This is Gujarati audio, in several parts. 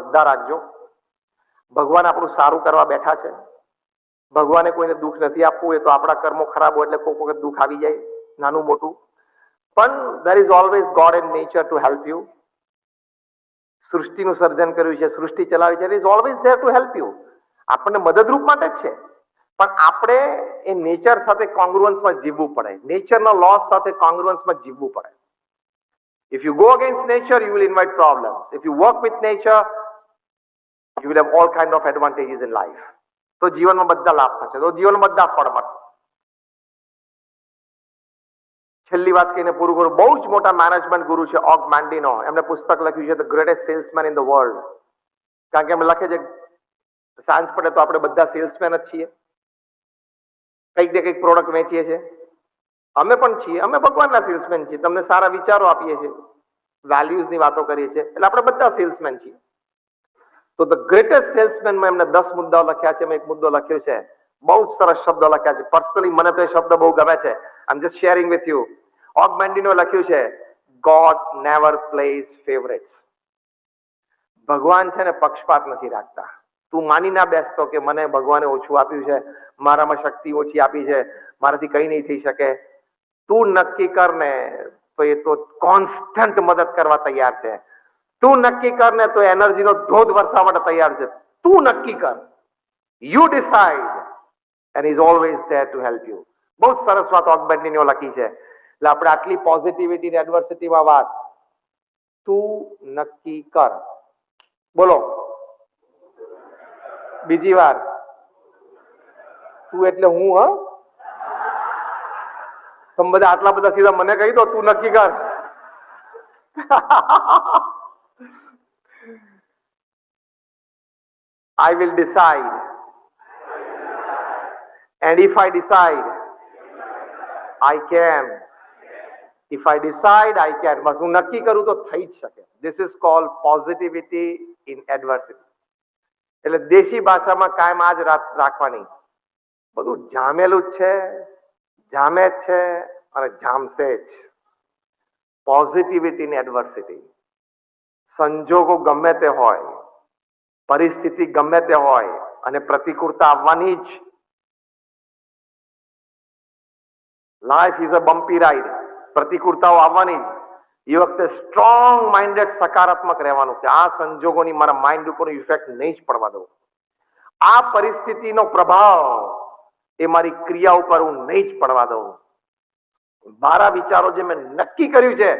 શ્રદ્ધા રાખજો. ભગવાન આપણું સારું કરવા બેઠા છે. ભગવાને કોઈને દુઃખ નથી આપવું એ તો આપણા કર્મો ખરાબ હોય એટલે કોઈક વખત દુઃખ આવી જાય નાનું મોટું. પણ there is always God and nature to help you સૃષ્ટિનું સર્જન કર્યું છે સૃષ્ટિ ચલાવી છે is always there to help you આપણને મદદરૂપ માટે જ છે. પણ આપણે એ નેચર સાથે કોંગ્રુઅન્સમાં જીવવું પડે. નેચરના લોસ સાથે કોંગ્રુઅન્સમાં જીવવું પડે. If you go against nature you will invite problems. If you work with nature, you will have all kind of advantages in life તો જીવનમાં બધા લાભ થશે તો જીવનમાં બધા ફળ મળશે છેલ્લી વાત કહીને પૂરું કરું. બહુ જ મોટા મેનેજમેન્ટ ગુરુ છે ઓગ મેન્ડિનો. એમને પુસ્તક લખ્યું છે the greatest salesman in the world કારણ કે એમ લખે છે, સાંજ પડે તો આપણે બધા સેલ્સમેન જ છીએ. કંઈક ને કંઈક પ્રોડક્ટ વેચીએ છીએ. અમે પણ છીએ. અમે ભગવાનના સેલ્સમેન છીએ. તમને સારા વિચારો આપીએ છીએ. વેલ્યુઝની વાતો કરીએ છીએ. એટલે આપણે બધા સેલ્સમેન છીએ. તો ધ ગ્રેટેસ્ટ સેલ્સમેનમાં એમને દસ મુદ્દાઓ લખ્યા છે એક મુદ્દો લખ્યો છે. બહુ સરસ શબ્દો લખ્યા છે. પર્સનલી મને તો એ શબ્દ બહુ ગમે છે. I am just sharing with you Og Mandino લખ્યું છે ગોડ નેવર પ્લેઝ ફેવરેટ્સ ભગવાન છે ને પક્ષપાત નથી રાખતા. તું માની ના બેસતો કે મને ભગવાને ઓછું આપ્યું છે, મારામાં શક્તિ ઓછી આપી છે, મારાથી કઈ નહીં થઈ શકે. તું નક્કી કર ને, તો એ તો કોન્સ્ટન્ટ મદદ કરવા તૈયાર છે. તું નક્કી કર ને તો એનર્જીનો ધોધ વરસાવવા માટે તૈયાર છે. તું નક્કી કર. You decide and is always there to help you બહુ સરસ વાત ઓગમેન્ટની લખી છે. એટલે આપણે આટલી પોઝિટિવિટી ને એડવર્સિટીમાં વાત. તું નક્કી કર. બોલો. બીજી વાર. તું એટલે હું, હ? તમે બધા આટલા બધા સીધા મને કહી દો, તું નક્કી કર. I will decide. And if I decide, I can. If I decide, I can. બસ હું નક્કી કરું તો થઈ જ શકે this is called positivity in adversity એટલે દેશી ભાષામાં કાયમ આ જ રાખવાની બધું જામેલું જ છે જામે છે અને જામશે જ પોઝિટિવિટી ઇન એડવર્સિટી સંજોગો ગમે તે હોય, પરિસ્થિતિ ગમે તે હોય અને પ્રતિકૂળતા આવવાની જ. Life is a bumpy ride પ્રતિકૂળતાઓ આવવાની જ. એ વખતે સ્ટ્રોંગ માઇન્ડેડ સકારાત્મક રહેવાનું કે આ સંજોગોની મારા માઇન્ડ ઉપર ઇફેક્ટ નહીં જ પડવા દઉં. આ પરિસ્થિતિનો પ્રભાવ એ મારી ક્રિયા ઉપર હું નહીં જ પડવા દઉં. મારા વિચારો જે મેં નક્કી કર્યું છે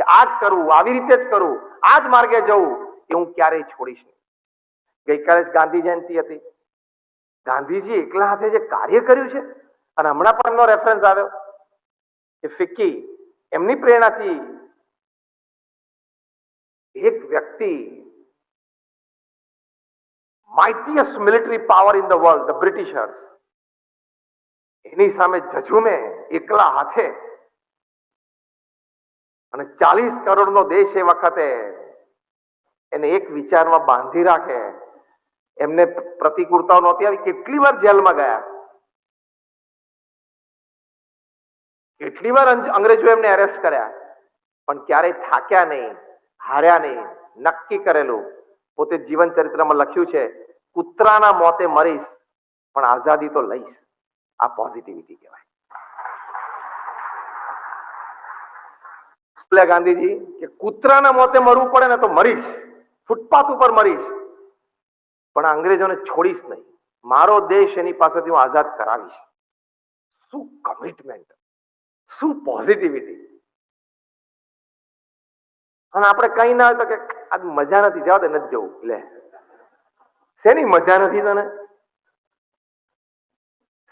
કે આ જ કરવું આવી રીતે જ કરવું આ જ માર્ગે જવું એ હું ક્યારેય છોડીશ નહીં. ગઈકાલે જ ગાંધી જયંતિ હતી. ગાંધીજી એકલા હાથે જે કાર્ય કર્યું છે, અને હમણાં પણ એમનો રેફરન્સ આવ્યો, કે ફિક્કી એમની પ્રેરણાથી એક વ્યક્તિ mightiest military power in the world the Britishers એની સામે જજુમે, એકલા હાથે અને ચાલીસ કરોડનો દેશ એ વખતે એને એક વિચારમાં બાંધી રાખે. એમને પ્રતિકૂળતાઓ નહોતી આવી કેટલી વાર જેલમાં ગયા? કેટલી વાર અંગ્રેજો એમને એરેસ્ટ કર્યા? પણ ક્યારેય થાક્યા નહીં, હાર્યા નહીં, નક્કી કરેલું. પોતે જીવન ચરિત્રમાં લખ્યું છે, કૂતરાના મોતે મરીશ, પણ આઝાદી તો લઈશ. આ પોઝિટિવિટી કહેવાય. બોલ્યા ગાંધીજી, કે કૂતરાના મોતે મરવું પડે ને તો મરીશ. ફૂટપાથ ઉપર મરીશ. પણ અંગ્રેજોને છોડીશ નહીં. મારો દેશ એની પાસેથી હું આઝાદ કરાવીશ. શું કમિટમેન્ટ શું પોઝિટિવિટી અને આપણે કઈ ના તો કે આજ મજા નથી. જવા દે, નથી જવું. લે. શેની મજા નથી તને?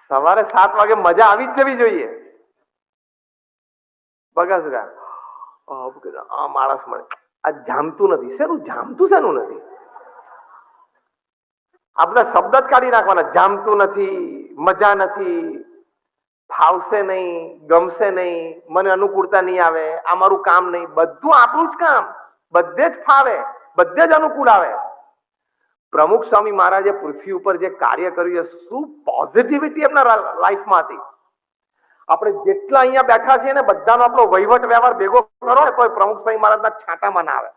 સવારે સાત વાગે મજા આવી જ જવી જોઈએ. બગાસ સુગા આ માણસ મળે આ જામતું નથી. શેનું જામતું, શેનું નથી? આ બધા શબ્દ જ કાઢી નાખવાના, જામતું નથી, મજા નથી, ફાવશે નહીં, ગમશે નહીં, મને અનુકૂળતા નહીં આવે, આ મારું કામ નહીં. બધું આપણું જ કામ. બધે જ ફાવે, બધે જ અનુકૂળ આવે. પ્રમુખ સ્વામી મહારાજે પૃથ્વી ઉપર જે કાર્ય કર્યું એ શું પોઝિટિવિટી એમના લાઈફમાં હતી. આપણે જેટલા અહીંયા બેઠા છીએ ને બધાનો આપણો વહીવટ વ્યવહાર ભેગો કરો ને તો પ્રમુખ સ્વામી મહારાજના છાંટામાં ના આવે.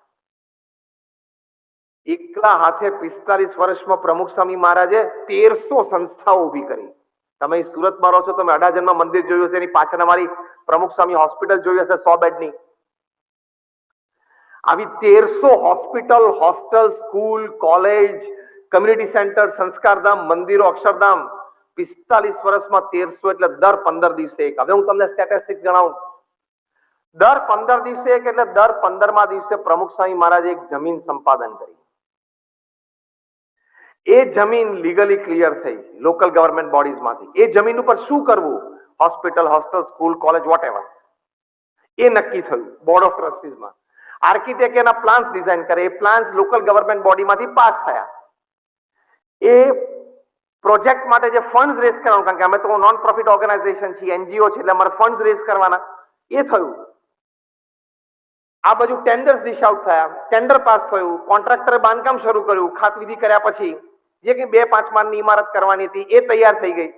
એકલા હાથે પિસ્તાલીસ વર્ષમાં પ્રમુખ સ્વામી મહારાજે તેરસો સંસ્થાઓ ઊભી કરી. તમે સુરતમાં રહો છો, તમે અડાજનમાં મંદિર જોયું હશે, એની પાછળ અમારી પ્રમુખ સ્વામી હોસ્પિટલ જોઈ હશે, સો બેડની. આવી તેરસો hospital, hostel, school, college, community centre, Sanskardham, મંદિરો, અક્ષરધામ પિસ્તાલીસ વર્ષમાં તેરસો એટલે દર પંદર દિવસે એક. હવે હું તમને સ્ટેટિસ્ટિક્સ જણાવું. દર પંદર દિવસે એક એટલે દર પંદરમા દિવસે પ્રમુખ સ્વામી મહારાજે એક જમીન સંપાદન કરી. એ જમીન લીગલી ક્લિયર થઈ લોકલ ગવર્મેન્ટ બોડીઝમાંથી એ જમીન ઉપર શું કરવું? Hospital hostel school college what એ નક્કી થયું બોર્ડ ઓફ ટ્રસ્ટીઝમાં આર્કિટેક્ટ એના પ્લાન્સ ડિઝાઇન કરે. એ પ્લાન્સ લોકલ ગવર્મેન્ટ બોડીમાંથી પાસ થયા. એ પ્રોજેક્ટ માટે જે ફંડ રેઝ કરવાનું કારણ કે અમે તો નોન પ્રોફિટ ઓર્ગેનાઇઝેશન છીએ એનજીઓ છે એટલે અમારે ફંડ રેઝ કરવાના એ થયું આ બાજુ ટેન્ડર્સ ડિશ આઉટ થયા ટેન્ડર પાસ થયું કોન્ટ્રાક્ટરે બાંધકામ શરૂ કર્યું ખાતવિધિ કર્યા પછી જે કે બે પાંચ માળની ઇમારત કરવાની હતી એ તૈયાર થઈ ગઈ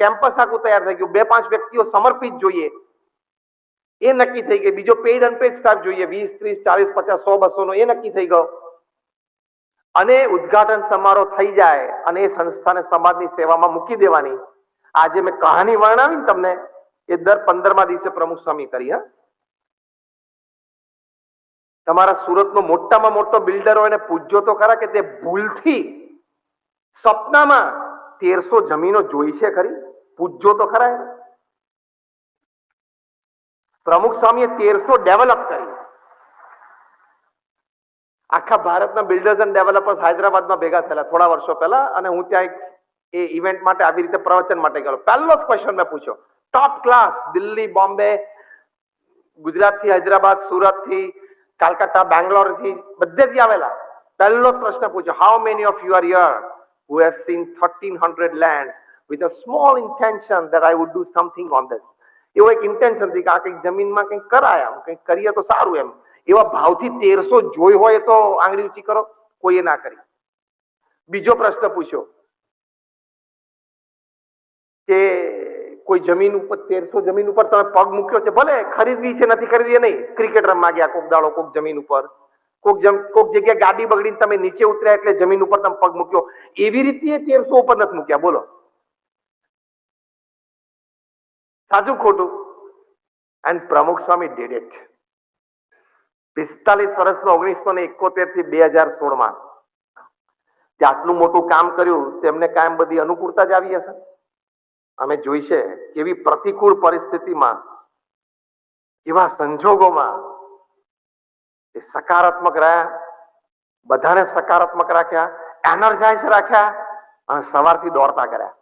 કેમ્પસ આખું તૈયાર થઈ ગયું બે પાંચ વ્યક્તિઓ સમર્પિત જોઈએ એ નક્કી થઈ ગઈ બીજો પેઇડ અનપેડ સ્ટાફ જોઈએ વીસ ત્રીસ ચાલીસ પચાસ સો બસો નો એ નક્કી થઈ ગયો અને ઉદ્ઘાટન સમારોહ થઈ જાય અને એ સંસ્થાને સમાજની સેવામાં મૂકી દેવાની. આજે મેં કહાની વર્ણવી તમને એ દર પંદરમા દિવસે પ્રમુખ સ્વામી કરી, હા. તમારા સુરતનો મોટામાં મોટો બિલ્ડર હોય ને પૂછજો તો ખરા કે તે ભૂલથી સપનામાં તેરસો જમીનો જોઈ છે ખરી? પૂછજો તો ખરા પ્રમુખ સ્વામીએ તેરસો ડેવલપ કરી. આખા ભારતના બિલ્ડર્સ એન્ડ ડેવલપર્સ હૈદરાબાદમાં ભેગા થયેલા થોડા વર્ષો પહેલા અને હું ત્યાં એક એ ઇવેન્ટ માટે આવી રીતે પ્રવચન માટે ગયેલો. પહેલો જ ક્વેશ્ચન મેં પૂછ્યો. ટોપ ક્લાસ દિલ્હી, બોમ્બે, ગુજરાતથી હૈદરાબાદ, સુરતથી કાલકાટા બેંગ્લોરથી બધેથી આવેલા. પહેલો જ પ્રશ્ન પૂછ્યો how many of you are here who has seen 1300 lands with a small intention that I would do something on this. એવો એક ઇન્ટેન્શન હતી કે આ કંઈક જમીનમાં કંઈક કરાય આમ કંઈક કરીએ તો સારું એમ. એવા ભાવથી તેરસો જોઈ હોય તો આંગળી ઊંચી કરો, કોઈએ ના કરી. બીજો પ્રશ્ન પૂછ્યો કે કોઈ જમીન ઉપર, તેરસો જમીન ઉપર તમે પગ મૂક્યો છે, ભલે ખરીદવી છે, નથી ખરીદવી નહીં ક્રિકેટ રમવા ગયા, કોક દાડો કોક જમીન ઉપર. કોક જમ, કોક જગ્યાએ ગાડી બગડીને તમે નીચે ઉતર્યા એટલે જમીન ઉપર તમે પગ મૂક્યો. એવી રીતે તેરસો ઉપર નથી મૂક્યા, બોલો. સાચું ખોટું? એન્ડ પ્રમુખ સ્વામી ડીડ ઇટ પિસ્તાલીસ વર્ષમાં ઓગણીસો ને એકોતેરથી બે હજાર સોળમાં. તે આટલું મોટું કામ કર્યું, તેમને કાયમ બધી અનુકૂળતા જ આવી હશે. અમે જોઈ છે કેવી પ્રતિકૂળ પરિસ્થિતિમાં, એવા સંજોગોમાં એ સકારાત્મક રહ્યા, બધાને સકારાત્મક રાખ્યા એનર્જાઇઝ રાખ્યા અને સવારથી દોડતા કર્યા.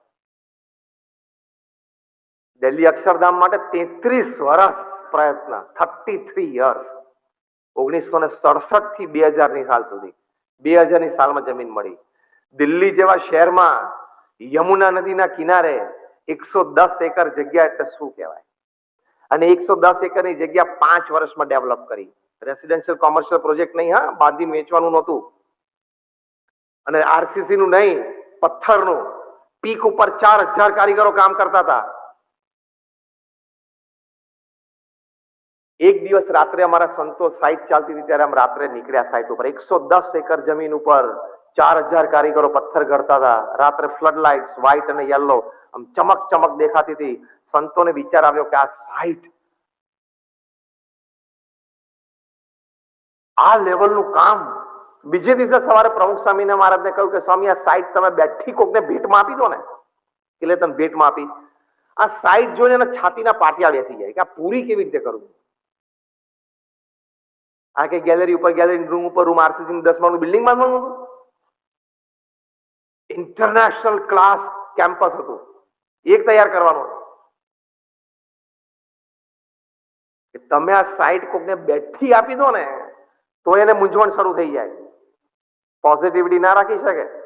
દિલ્હી અક્ષરધામ માટે તેત્રીસ વર્ષ પ્રયત્ન થર્ટી થ્રી યર્સ ઓગણીસો ને સડસઠથી બે હજારની સાલ સુધી. બે હજારની સાલમાં જમીન મળી. દિલ્હી જેવા શહેરમાં યમુના નદીના કિનારે એકસો દસ એકર જગ્યા એટલે શું કહેવાય? અને એકસો દસ એકરની જગ્યા પાંચ વર્ષમાં ડેવલપ કરી. રેસિડેન્શિયલ કોમર્શિયલ પ્રોજેક્ટ નહીં, હા? બાંધી વેચવાનું નહોતું. અને આરસીસી નું નહીં, પથ્થરનું. પીક ઉપર ચાર હજાર કારીગરો કામ કરતા હતા. એક દિવસ રાત્રે અમારા સંતો સાઈટ ચાલતી હતી ત્યારે રાત્રે નીકળ્યા સાઈટ ઉપર. એકસો દસ એકર જમીન ઉપર ચાર હજાર કારીગરો પથ્થર ઘડતા હતા. રાત્રે ફ્લડ લાઇટ્સ વ્હાઈટ અને યલો આમ ચમક ચમક દેખાતી હતી. સંતોને વિચાર આવ્યો કે આ સાઈટ આ લેવલનું કામ બીજે દિવસે સવારે પ્રમુખ સ્વામીને મહારાજને કહ્યું કે સ્વામી, આ સાઈટ તમે બેઠી કોકને ભેટમાં આપી દો ને. એટલે તમે ભેટમાં આપી. આ સાઈટ જોઈને છાતીના પાટિયા બેસી જાય કે આ પૂરી કેવી રીતે કરું? આ કે ગેલેરી ઉપર ગેલેરી રૂમ ઉપર રૂમ આરસીસી દસ માળનું બિલ્ડિંગ બાંધવાનું હતું? ઇન્ટરનેશનલ ક્લાસ કેમ્પસ હતું. એક તૈયાર કરવાનું તમે આ સાઈટ કોકને બેઠી આપી દો ને, તો એને મૂંઝવણ શરૂ થઈ જાય. પોઝિટિવિટી ના રાખી શકે.